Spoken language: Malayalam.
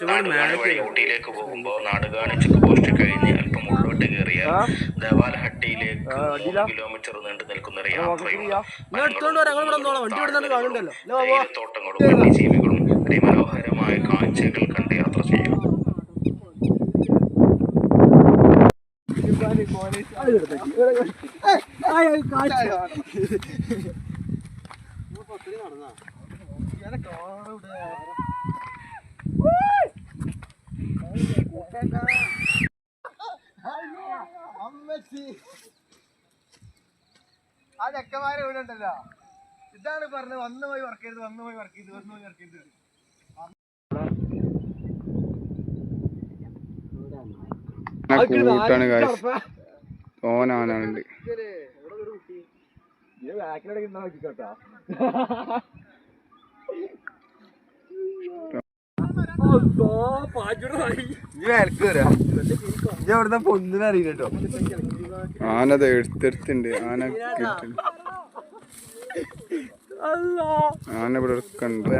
നാടുകാണി വഴി ഊട്ടിയിലേക്ക് പോകുമ്പോൾ നാടുകാണി ചെക്ക് പോസ്റ്റ് കഴിഞ്ഞ് അല്പം ഉള്ളോട്ട് കയറിയ ദേവാലഹട്ടിയിലേക്ക് കിലോമീറ്റർ നീണ്ടു നിൽക്കുന്ന ഒരു കാണണ്ടല്ലോ തേയിലത്തോട്ടങ്ങളും വന്യജീവികളും അതിമനോഹരമായ കാഴ്ചകൾ കണ്ട് യാത്ര ചെയ്യും. ആ ചെക്കന്മാരെ ഇവിടെ ഉണ്ടല്ലോ. ഇതാണ് പറഞ്ഞത് വന്ന് പോയി വർക്ക് ചെയ്ത് വന്ന് പോയി വർക്ക് ചെയ്ത് വന്ന് പോയി വർക്ക് ചെയ്ത്. കൂട്ടാണ് ഞാൻ പൊന്നിനെ അറിയില്ല കേട്ടോ. ആനത് എടുത്തെടുത്തുണ്ട്. ആന കിട്ടും ആന ഇവിടെ എടുക്കണ്ട്.